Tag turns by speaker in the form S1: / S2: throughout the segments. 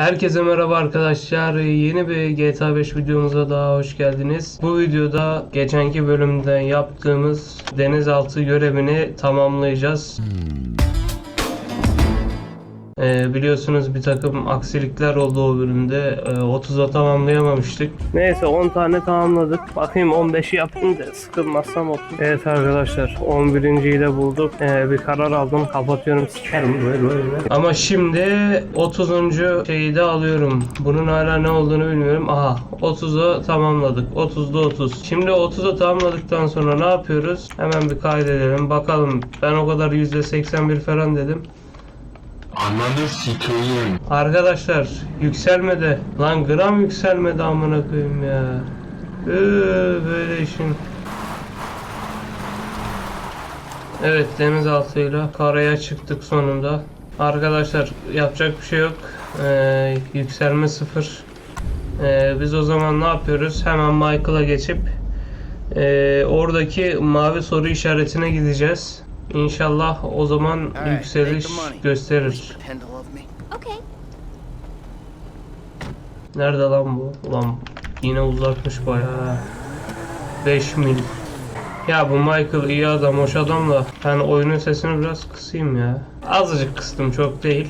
S1: Herkese merhaba arkadaşlar. Yeni bir GTA 5 videomuza daha hoş geldiniz. Bu videoda geçenki bölümde yaptığımız denizaltı görevini tamamlayacağız. Ee, biliyorsunuz bir takım aksilikler oldu o bölümde. Ee, 30'a tamamlayamamıştık. Neyse 10 tane tamamladık. Bakayım 15'i yaptım da sıkılmazsam 30. Evet arkadaşlar 11. de bulduk. Ee, bir karar aldım. Kapatıyorum sikerim böyle böyle. Ama şimdi 30. şeyi de alıyorum. Bunun hala ne olduğunu bilmiyorum. Aha 30'u tamamladık. 30'da 30. Şimdi 30'u tamamladıktan sonra ne yapıyoruz? Hemen bir kaydedelim. Bakalım ben o kadar %81 falan dedim.
S2: Ananı sikeyim.
S1: Arkadaşlar yükselmedi. Lan gram yükselmedi amına koyayım ya. Ee, böyle işin. Evet denizaltıyla karaya çıktık sonunda. Arkadaşlar yapacak bir şey yok. Ee, yükselme sıfır. Ee, biz o zaman ne yapıyoruz? Hemen Michael'a geçip ee, oradaki mavi soru işaretine gideceğiz. İnşallah o zaman yükseliş gösterir. Nerede lan bu? Ulan yine uzakmış bayağı. 5 mil. Ya bu Michael iyi adam, hoş adam da ben oyunun sesini biraz kısayım ya. Azıcık kıstım, çok değil.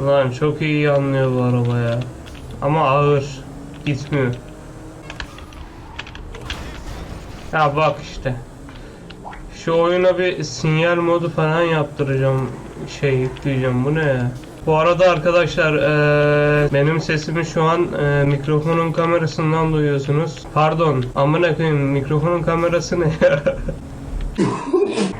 S1: Lan çok iyi anlıyor bu araba ya. Ama ağır. Gitmiyor. Ya bak işte. Şu oyuna bir sinyal modu falan yaptıracağım. Şey yükleyeceğim. Bu ne ya? Bu arada arkadaşlar eee, benim sesimi şu an eee, mikrofonun kamerasından duyuyorsunuz. Pardon amına koyayım mikrofonun kamerası ne?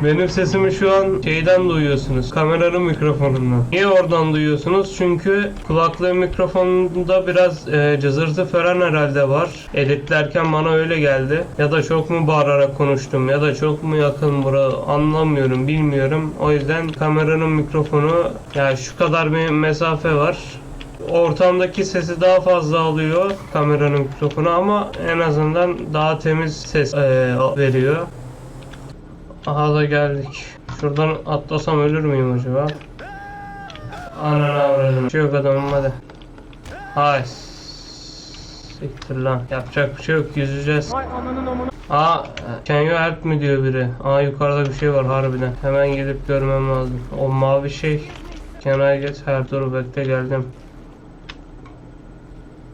S1: Benim sesimi şu an şeyden duyuyorsunuz. Kameranın mikrofonundan. Niye oradan duyuyorsunuz? Çünkü kulaklığın mikrofonunda biraz e, cızırtı falan herhalde var. Editlerken bana öyle geldi. Ya da çok mu bağırarak konuştum ya da çok mu yakın bura anlamıyorum bilmiyorum. O yüzden kameranın mikrofonu yani şu kadar bir mesafe var. Ortamdaki sesi daha fazla alıyor kameranın mikrofonu ama en azından daha temiz ses e, veriyor. Aha da geldik. Şuradan atlasam ölür müyüm acaba? Ananı avradım. Şey yok adamım hadi. Hay. Siktir lan. Yapacak bir şey yok. Yüzeceğiz. Aa, can you help mi diyor biri. Aa yukarıda bir şey var harbiden. Hemen gidip görmem lazım. O mavi şey. Can I get help? Dur bekle geldim.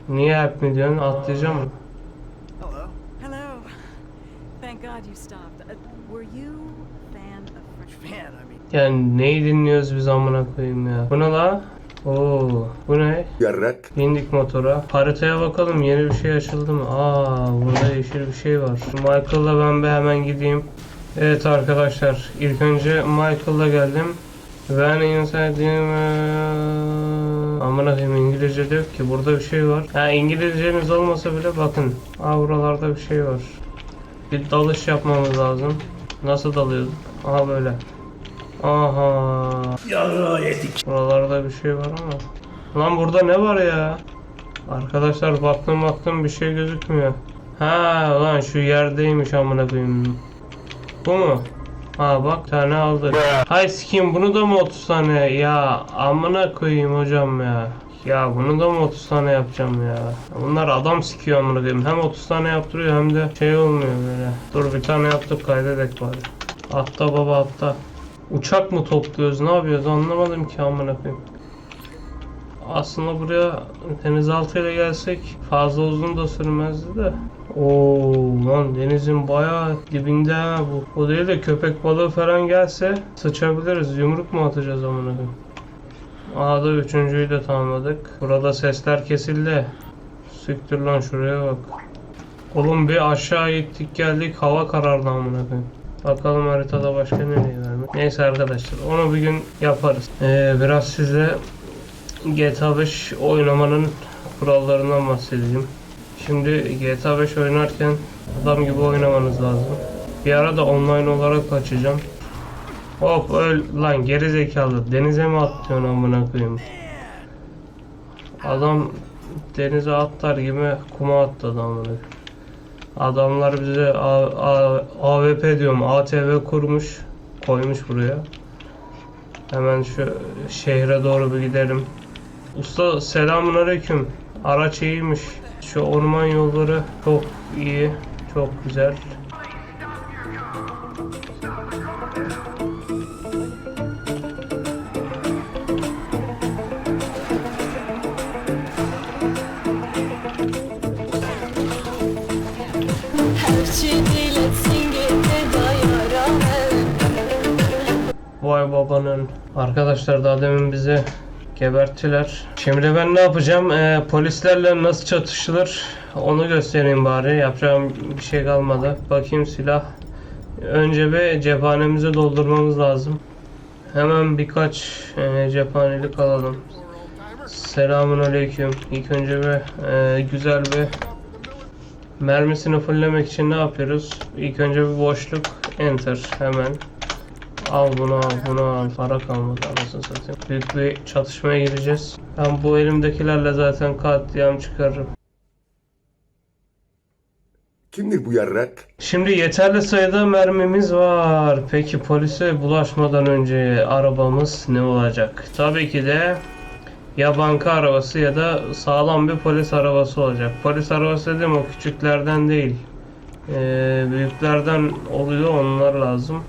S1: Niye help mi diyorsun? Atlayacağım mı? Yani neyi dinliyoruz biz amına koyayım ya? Bu ne la? Oo, bu ne?
S2: Yarrak.
S1: Bindik motora. Haritaya bakalım yeni bir şey açıldı mı? Aa burada yeşil bir şey var. Michael'la ben bir hemen gideyim. Evet arkadaşlar ilk önce Michael'la geldim. Ben en sevdiğim eee, amına koyayım İngilizce de yok ki burada bir şey var. Ha İngilizceniz olmasa bile bakın. Aa buralarda bir şey var. Bir dalış yapmamız lazım. Nasıl dalıyorduk? Aha böyle. Aha. Buralarda bir şey var ama. Lan burada ne var ya? Arkadaşlar baktım baktım bir şey gözükmüyor. Ha lan şu yerdeymiş amına koyayım. Bu mu? Ha bak tane aldık. Hay sikeyim bunu da mı 30 tane? Ya amına koyayım hocam ya. Ya bunu da mı 30 tane yapacağım ya? Bunlar adam sikiyor amına koyayım. Hem 30 tane yaptırıyor hem de şey olmuyor böyle. Dur bir tane yaptık kaydedek bari. Atla baba atla. Uçak mı topluyoruz ne yapıyoruz anlamadım ki amına koyayım. Aslında buraya denizaltıyla gelsek fazla uzun da sürmezdi de. Oo lan denizin bayağı dibinde ha bu. O değil de köpek balığı falan gelse sıçabiliriz. Yumruk mu atacağız amına koyayım? Aha da üçüncüyü de tamamladık. Burada sesler kesildi. Siktir lan şuraya bak. Oğlum bir aşağı gittik geldik hava karardı amına koyayım. Bakalım haritada başka nereye vermek. Neyse arkadaşlar onu bir gün yaparız. Ee, biraz size GTA 5 oynamanın kurallarından bahsedeyim. Şimdi GTA 5 oynarken adam gibi oynamanız lazım. Bir ara da online olarak açacağım. Hop öl lan geri zekalı denize mi atlıyorsun amına koyayım. Adam denize atlar gibi kuma atladı amına. Adamlar bize A- A- AWP diyorum ATV kurmuş koymuş buraya. Hemen şu şehre doğru bir gidelim. Usta selamun aleyküm. Araç iyiymiş. Şu orman yolları çok iyi. Çok güzel. Babanın. Arkadaşlar daha demin bizi geberttiler. Şimdi ben ne yapacağım? Ee, polislerle nasıl çatışılır? Onu göstereyim bari. Yapacağım bir şey kalmadı. Bakayım silah. Önce bir cephanemizi doldurmamız lazım. Hemen birkaç e, cephanelik alalım. Selamun aleyküm. İlk önce bir e, güzel bir mermisini fulllemek için ne yapıyoruz? İlk önce bir boşluk enter hemen. Al bunu al bunu al. Para kalmadı anasını satayım. Büyük bir çatışmaya gireceğiz. Ben bu elimdekilerle zaten katliam çıkarırım.
S3: Kimdir bu yarrak?
S1: Şimdi yeterli sayıda mermimiz var. Peki polise bulaşmadan önce arabamız ne olacak? Tabii ki de ya banka arabası ya da sağlam bir polis arabası olacak. Polis arabası dedim o küçüklerden değil. Ee, büyüklerden oluyor onlar lazım.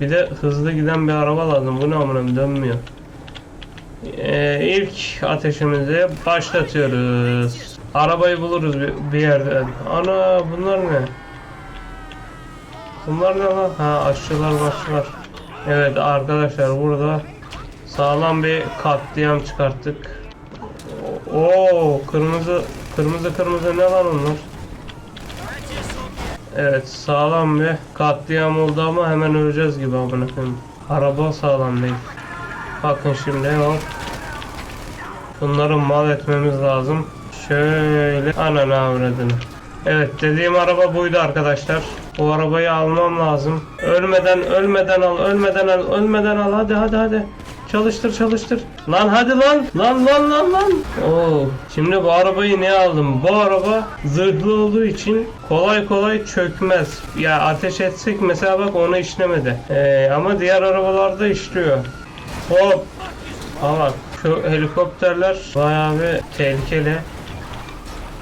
S1: Bir de hızlı giden bir araba lazım. Bu ne amına dönmüyor. Ee, ilk ateşimizi başlatıyoruz. Arabayı buluruz bir, bir yerden. Ana bunlar ne? Bunlar ne lan? Ha aşçılar başçılar. Evet arkadaşlar burada sağlam bir katliam çıkarttık. Oo kırmızı kırmızı kırmızı ne lan onlar? Evet sağlam bir katliam oldu ama hemen öleceğiz gibi amına koyayım. Araba sağlam değil. Bakın şimdi hop. Bunları mal etmemiz lazım. Şöyle ananı avradını. Evet dediğim araba buydu arkadaşlar. Bu arabayı almam lazım. Ölmeden ölmeden al ölmeden al ölmeden al hadi hadi hadi. Çalıştır çalıştır. Lan hadi lan. Lan lan lan lan. Oo. Şimdi bu arabayı ne aldım? Bu araba zırhlı olduğu için kolay kolay çökmez. Ya ateş etsek mesela bak onu işlemedi. Ee, ama diğer arabalarda işliyor. Hop. Bak şu helikopterler bayağı bir tehlikeli.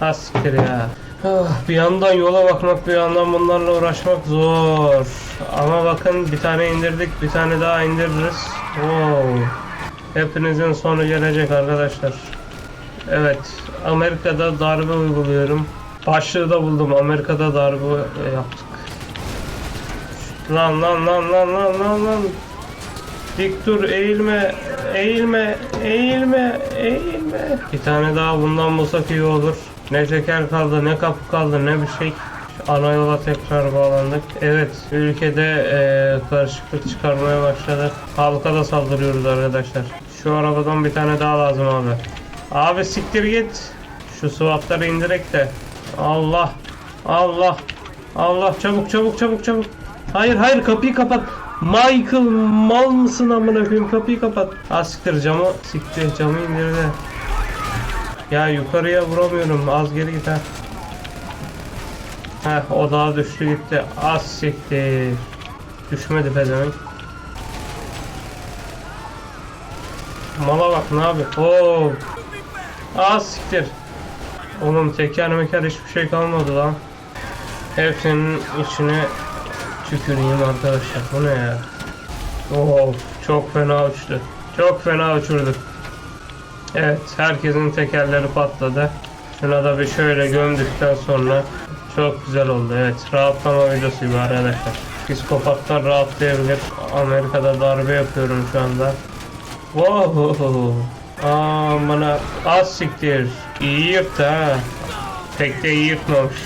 S1: Ha siktir ya. Ah, Bir yandan yola bakmak bir yandan bunlarla uğraşmak zor. Ama bakın bir tane indirdik bir tane daha indiririz. Wow. Hepinizin sonu gelecek arkadaşlar. Evet Amerika'da darbe uyguluyorum. Başlığı da buldum Amerika'da darbe yaptık. Lan lan lan lan lan lan lan. Dik dur eğilme eğilme eğilme eğilme. Bir tane daha bundan bulsak iyi olur. Ne teker kaldı ne kapı kaldı ne bir şey. Ana yola tekrar bağlandık. Evet ülkede eee karışıklık çıkarmaya başladı. Halka da saldırıyoruz arkadaşlar. Şu arabadan bir tane daha lazım abi. Abi siktir git. Şu SWAT'ları indirek de. Allah. Allah. Allah çabuk çabuk çabuk çabuk. Hayır hayır kapıyı kapat. Michael mal mısın amına koyayım kapıyı kapat. Ha siktir camı siktir camı indirdi. Ya yukarıya vuramıyorum az geri git ha. Heh o daha düştü gitti. Az siktir. Düşmedi pezevenk. Mala bak ne yapıyor? Oo. Az siktir. Oğlum teker meker hiçbir şey kalmadı lan. Hepsinin içine tüküreyim arkadaşlar. Bu ne ya? Oo, çok fena uçtu. Çok fena uçurduk. Evet, herkesin tekerleri patladı. Şuna da bir şöyle gömdükten sonra çok güzel oldu. Evet, rahatlama videosu gibi arkadaşlar. Psikopatlar rahatlayabilir. Amerika'da darbe yapıyorum şu anda. Wow. Aa, bana az siktir. İyi yırttı ha. Pek de iyi yırtmamış.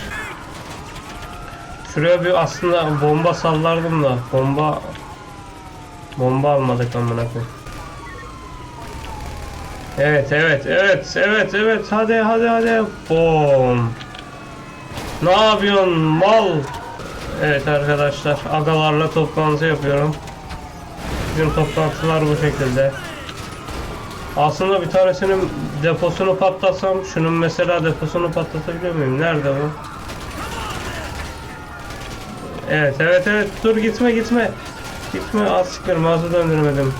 S1: Şuraya bir aslında bomba sallardım da bomba bomba almadık amına koyayım. Evet evet evet evet evet hadi hadi hadi bom. Ne yapıyorsun mal? Evet arkadaşlar agalarla toplantı yapıyorum. Bizim toplantılar bu şekilde. Aslında bir tanesinin deposunu patlatsam şunun mesela deposunu patlatabiliyor muyum? Nerede bu? Evet evet evet dur gitme gitme. Gitme az siktir mağaza döndürmedim.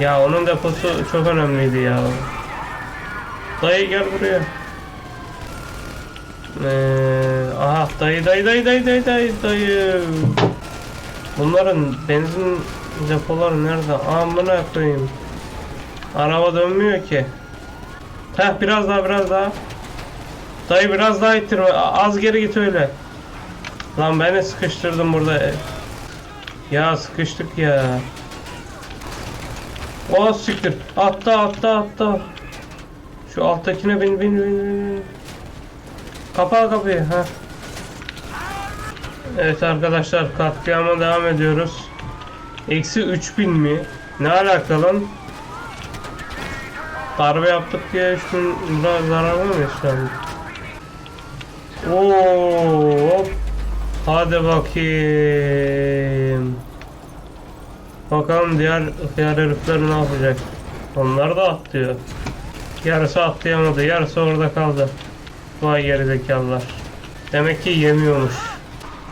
S1: Ya onun deposu çok önemliydi ya. Dayı gel buraya. Ee, aha dayı dayı dayı dayı dayı dayı dayı. Bunların benzin depoları nerede? Amına koyayım. Araba dönmüyor ki. Heh biraz daha biraz daha. Dayı biraz daha ittirme. Az geri git öyle. Lan beni sıkıştırdım burada. Ya sıkıştık ya. O siktir. Atla atla atla. Şu alttakine bin bin bin. Kapa kapıyı ha. Evet arkadaşlar katliama devam ediyoruz. Eksi 3000 mi? Ne alakalı? Darbe yaptık diye 3000 lira zararlı mı an? Oo. Hadi bakayım. Bakalım diğer diğer herifler ne yapacak? Onlar da atlıyor. Yarısı atlayamadı, yarısı orada kaldı. Vay gerizekalılar. Demek ki yemiyormuş.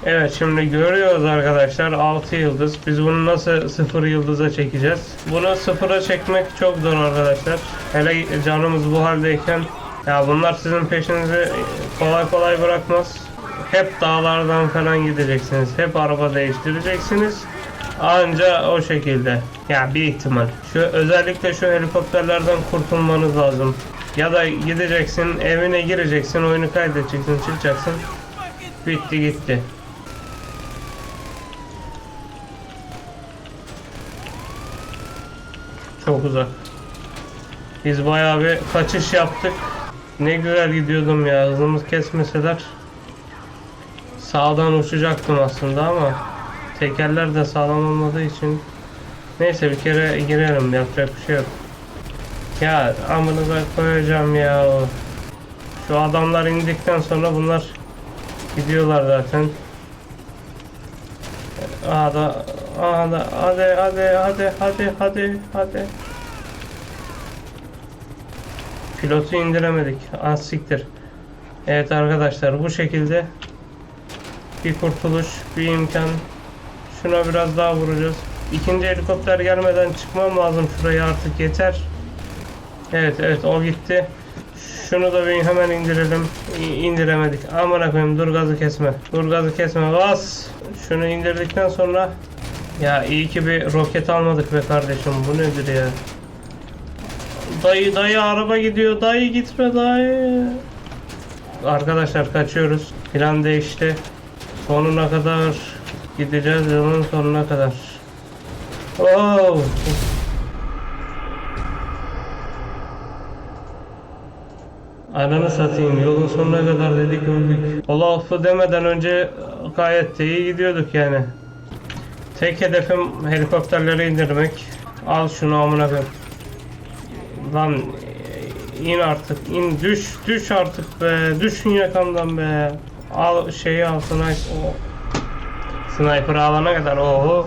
S1: Evet şimdi görüyoruz arkadaşlar 6 yıldız. Biz bunu nasıl 0 yıldıza çekeceğiz? Bunu sıfıra çekmek çok zor arkadaşlar. Hele canımız bu haldeyken ya bunlar sizin peşinizi kolay kolay bırakmaz. Hep dağlardan falan gideceksiniz. Hep araba değiştireceksiniz. Anca o şekilde. Ya bir ihtimal. Şu özellikle şu helikopterlerden kurtulmanız lazım. Ya da gideceksin, evine gireceksin, oyunu kaydedeceksin, çıkacaksın. Bitti gitti. Çok uzak. Biz bayağı bir kaçış yaptık. Ne güzel gidiyordum ya. Hızımız kesmeseler sağdan uçacaktım aslında ama tekerler de sağlam olmadığı için neyse bir kere girelim yapacak bir şey yok. Ya amınıza koyacağım ya. Şu adamlar indikten sonra bunlar gidiyorlar zaten. Aha da aha da hadi hadi hadi hadi hadi hadi. Pilotu indiremedik. Az siktir. Evet arkadaşlar bu şekilde bir kurtuluş, bir imkan. Şuna biraz daha vuracağız. İkinci helikopter gelmeden çıkmam lazım şuraya artık yeter. Evet evet o gitti. Şunu da bir hemen indirelim. İ- indiremedik. Aman koyayım dur gazı kesme. Dur gazı kesme. Bas. Şunu indirdikten sonra ya iyi ki bir roket almadık be kardeşim. Bu nedir ya? Dayı dayı araba gidiyor. Dayı gitme dayı. Arkadaşlar kaçıyoruz. Plan değişti. Sonuna kadar gideceğiz yolun sonuna kadar. Oh. Ananı satayım yolun sonuna kadar dedik öldük. Allah affı demeden önce gayet de iyi gidiyorduk yani. Tek hedefim helikopterleri indirmek. Al şunu amına koyayım. Lan in artık in düş düş artık be düşün yakamdan be. Al şeyi al sniper. Oh. Sniper alana kadar oho.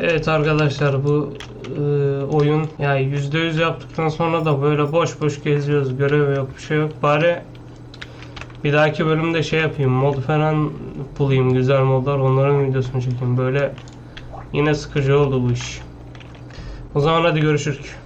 S1: Evet arkadaşlar bu e, oyun yani %100 yaptıktan sonra da böyle boş boş geziyoruz. Görev yok bir şey yok. Bari bir dahaki bölümde şey yapayım. Mod falan bulayım. Güzel modlar. Onların videosunu çekeyim. Böyle yine sıkıcı oldu bu iş. O zaman hadi görüşürüz.